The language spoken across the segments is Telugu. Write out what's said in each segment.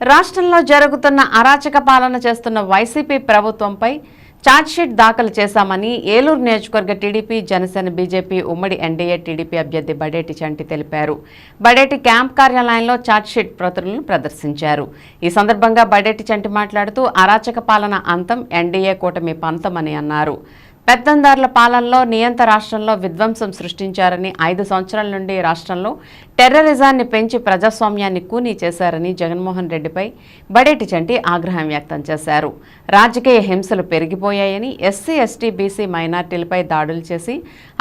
రాష్ట్రంలో జరుగుతున్న అరాచక పాలన చేస్తున్న వైసీపీ ప్రభుత్వంపై ఛార్జ్షీట్ దాఖలు చేశామని ఏలూరు నియోజకవర్గ టీడీపీ జనసేన బీజేపీ ఉమ్మడి ఎన్డీఏ టీడీపీ అభ్యర్థి బడేటి చంటి తెలిపారు. బడేటి క్యాంప్ కార్యాలయంలో ఛార్జ్షీట్ ప్రతులను ప్రదర్శించారు. ఈ సందర్భంగా బడేటి చంటి మాట్లాడుతూ అరాచక పాలన అంతం ఎన్డీఏ కూటమి పంతమని అన్నారు. పెత్తందారుల పాలనలో నియంత రాష్ట్రంలో విధ్వంసం సృష్టించారని ఐదు సంవత్సరాల నుండి రాష్ట్రంలో టెర్రరిజాన్ని పెంచి ప్రజాస్వామ్యాన్ని కూనీ చేశారని జగన్మోహన్ రెడ్డిపై బడేటి చంటి ఆగ్రహం వ్యక్తం చేశారు. రాజకీయ హింసలు పెరిగిపోయాయని ఎస్సీ ఎస్టీ బీసీ మైనార్టీలపై దాడులు చేసి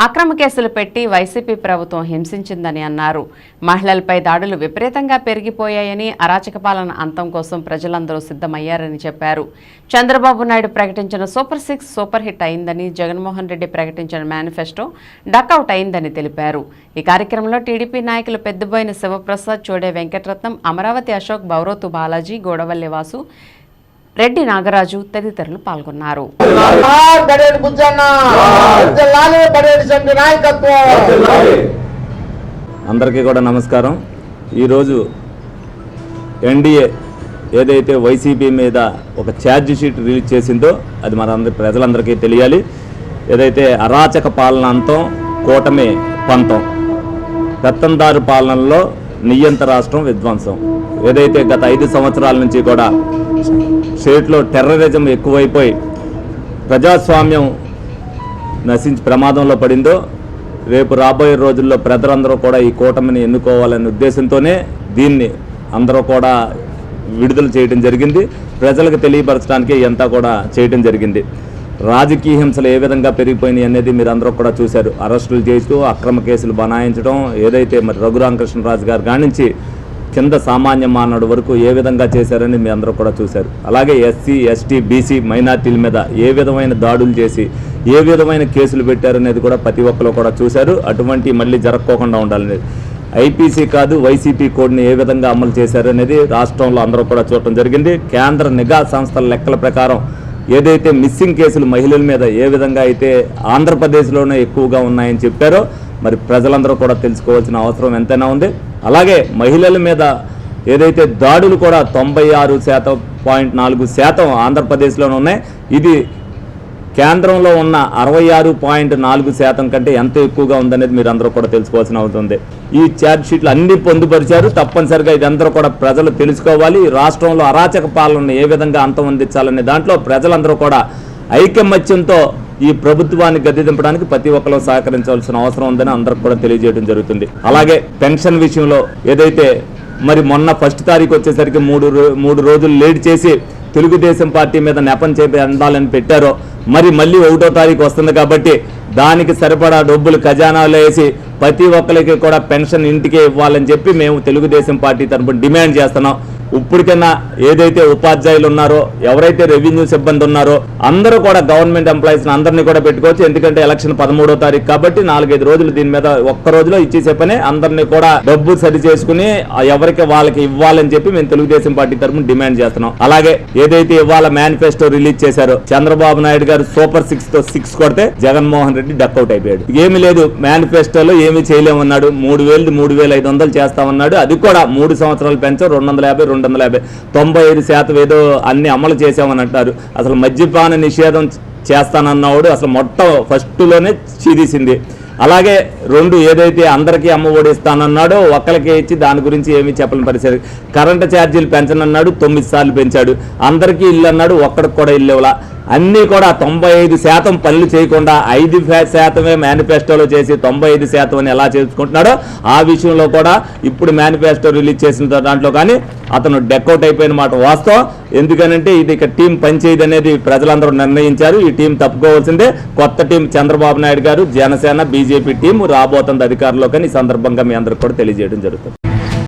అక్రమ కేసులు పెట్టి వైసీపీ ప్రభుత్వం హింసించిందని అన్నారు. మహిళలపై దాడులు విపరీతంగా పెరిగిపోయాయని అరాచక పాలన అంతం కోసం ప్రజలందరూ సిద్ధమయ్యారని చెప్పారు. చంద్రబాబు నాయుడు ప్రకటించిన సూపర్ సిక్స్ సూపర్ హిట్ అయిందని జగన్మోహన్ రెడ్డి ప్రకటించిన మేనిఫెస్టో డక్అవుట్ అయిందని తెలిపారు. ఈ కార్యక్రమంలో టీడీపీ నాయకులు పెద్దబోయిన శివప్రసాద్ చోడే వెంకటరత్నం అమరావతి అశోక్ బౌరోతు బాలాజీ గోడవల్లి వాసు రెడ్డి నాగరాజు తదితరులు పాల్గొన్నారు. అందరికీ కూడా నమస్కారం. ఈరోజు ఎన్డీఏ ఏదైతే వైసీపీ మీద ఒక ఛార్జ్ షీట్ రిలీజ్ చేసిందో అది మనందరి ప్రజలందరికీ తెలియాలి. ఏదైతే అరాచక పాలన అంతం కూటమి పంతం. పెత్తందారు పాలనలో నియంత రాష్ట్రం విధ్వంసం. ఏదైతే గత ఐదు సంవత్సరాల నుంచి కూడా స్టేట్లో టెర్రరిజం ఎక్కువైపోయి ప్రజాస్వామ్యం నశించి ప్రమాదంలో పడిందో రేపు రాబోయే రోజుల్లో ప్రజలందరూ కూడా ఈ కూటమిని ఎన్నుకోవాలనే ఉద్దేశంతోనే దీన్ని అందరూ కూడా విడుదల చేయడం జరిగింది. ప్రజలకు తెలియపరచడానికి ఇదంతా కూడా చేయడం జరిగింది. రాజకీయ హింసలు ఏ విధంగా పెరిగిపోయినాయి అనేది మీరు అందరూ కూడా చూశారు. అరెస్టులు చేస్తూ అక్రమ కేసులు బనాయించడం ఏదైతే మరి రఘురామకృష్ణరాజు గారు కానించి కింద సామాన్య మానవుడు వరకు ఏ విధంగా చేశారని మీ అందరూ కూడా చూశారు. అలాగే ఎస్సీ ఎస్టీ బీసీ మైనార్టీల మీద ఏ విధమైన దాడులు చేసి ఏ విధమైన కేసులు పెట్టారనేది కూడా ప్రతి ఒక్కరు కూడా చూశారు. అటువంటి మళ్ళీ జరగకోకుండా ఉండాలనేది. ఐపీసీ కాదు వైసీపీ కోడ్ని ఏ విధంగా అమలు చేశారనేది రాష్ట్రంలో అందరూ కూడా చూడటం జరిగింది. కేంద్ర నిఘా సంస్థల లెక్కల ప్రకారం ఏదైతే మిస్సింగ్ కేసులు మహిళల మీద ఏ విధంగా అయితే ఆంధ్రప్రదేశ్లోనే ఎక్కువగా ఉన్నాయని చెప్పారో మరి ప్రజలందరూ కూడా తెలుసుకోవాల్సిన అవసరం ఎంతైనా ఉంది. అలాగే మహిళల మీద ఏదైతే దాడులు కూడా తొంభై ఆరు శాతం పాయింట్ నాలుగు శాతం ఆంధ్రప్రదేశ్లోనే ఉన్నాయి. ఇది కేంద్రంలో ఉన్న అరవై ఆరు పాయింట్ నాలుగు శాతం కంటే ఎంత ఎక్కువగా ఉందనేది మీరు అందరూ కూడా తెలుసుకోవాల్సిన అవుతుంది ఈ ఛార్జ్ షీట్లు అన్ని పొందుపరిచారు. తప్పనిసరిగా ఇదందరూ కూడా ప్రజలు తెలుసుకోవాలి. రాష్ట్రంలో అరాచక పాలన ఏ విధంగా అంతం అందించాలనే దాంట్లో ప్రజలందరూ కూడా ఐకమత్యంతో ఈ ప్రభుత్వాన్ని గద్దెదింపడానికి ప్రతి ఒక్కరూ సహకరించవలసిన అవసరం ఉందని అందరికి కూడా తెలియజేయడం జరుగుతుంది. అలాగే పెన్షన్ విషయంలో ఏదైతే మరి మొన్న ఫస్ట్ తారీఖు వచ్చేసరికి మూడు మూడు రోజులు లేట్ చేసి తెలుగుదేశం పార్టీ మీద నెపం చేపి అందాలని పెట్టారో మరి మళ్ళీ ఒకటో తారీఖు వస్తుంది కాబట్టి దానికి సరిపడా డబ్బులు ఖజానాలో వేసి ప్రతి ఒక్కరికి కూడా పెన్షన్ ఇంటికే ఇవ్వాలని చెప్పి మేము తెలుగుదేశం పార్టీ తరపున డిమాండ్ చేస్తున్నాం. ఇప్పటికైనా ఏదైతే ఉపాధ్యాయులు ఉన్నారో ఎవరైతే రెవెన్యూ సిబ్బంది ఉన్నారో అందరూ కూడా గవర్నమెంట్ ఎంప్లాయీస్ అందరినీ కూడా పెట్టుకోవచ్చు. ఎందుకంటే ఎలక్షన్ పదమూడో తారీఖు కాబట్టి నాలుగైదు రోజులు దీని మీద ఒక్క రోజులో ఇచ్చేసే పని. అందరినీ కూడా డబ్బు సరి చేసుకుని ఆ ఎవరికి వాళ్ళకి ఇవ్వాలని చెప్పి మేము తెలుగుదేశం పార్టీ తరఫున డిమాండ్ చేస్తున్నాం. అలాగే ఏదైతే ఇవాళ మేనిఫెస్టో రిలీజ్ చేశారో చంద్రబాబు నాయుడు గారు సూపర్ సిక్స్తో సిక్స్ కొడితే జగన్మోహన్ రెడ్డి డక్అవుట్ అయిపోయాడు. ఏమి లేదు మేనిఫెస్టోలో ఏమి చేయలేమన్నాడు. మూడు వేలు మూడు వేల ఐదు వందలు చేస్తామన్నాడు. అది కూడా మూడు సంవత్సరాలు పెంచాం రెండు వందల యాభై రెండు వందల యాభై తొంభై ఐదు శాతం ఏదో అన్ని అమలు చేసామని అంటారు. అసలు మద్యపాన నిషేధం చేస్తానన్నవాడు అసలు మొత్తం ఫస్ట్లోనే చీదీసింది అలాగే రెండు ఏదైతే అందరికీ అమ్మ ఒడి ఇస్తానన్నాడో ఒక్కరికి ఇచ్చి దాని గురించి ఏమీ చెప్పని పరిస్థితి. కరెంటు ఛార్జీలు పెంచనన్నాడు తొమ్మిది సార్లు పెంచాడు. అందరికీ ఇల్లు అన్నాడు ఒక్కడికి కూడా ఇల్లు ఇవ్వాల. అన్నీ కూడా తొంభై ఐదు శాతం పనులు చేయకుండా ఐదు శాతమే మేనిఫెస్టోలో చేసి తొంభై ఐదు శాతం అని ఎలా చేసుకుంటున్నాడో ఆ విషయంలో కూడా ఇప్పుడు మేనిఫెస్టో రిలీజ్ చేసిన దాంట్లో కానీ అతను డెకౌట్ అయిపోయిన మాట వాస్తవం. ఎందుకనంటే ఇది ఇక టీం పనిచేయదు అనేది ప్రజలందరూ నిర్ణయించారు. ఈ టీం తప్పుకోవాల్సిందే. కొత్త టీం చంద్రబాబు నాయుడు గారు జనసేన బీజేపీ టీం రాబోతుంది అధికారంలో కానీ ఈ సందర్భంగా మీ అందరికి కూడా తెలియజేయడం జరుగుతుంది.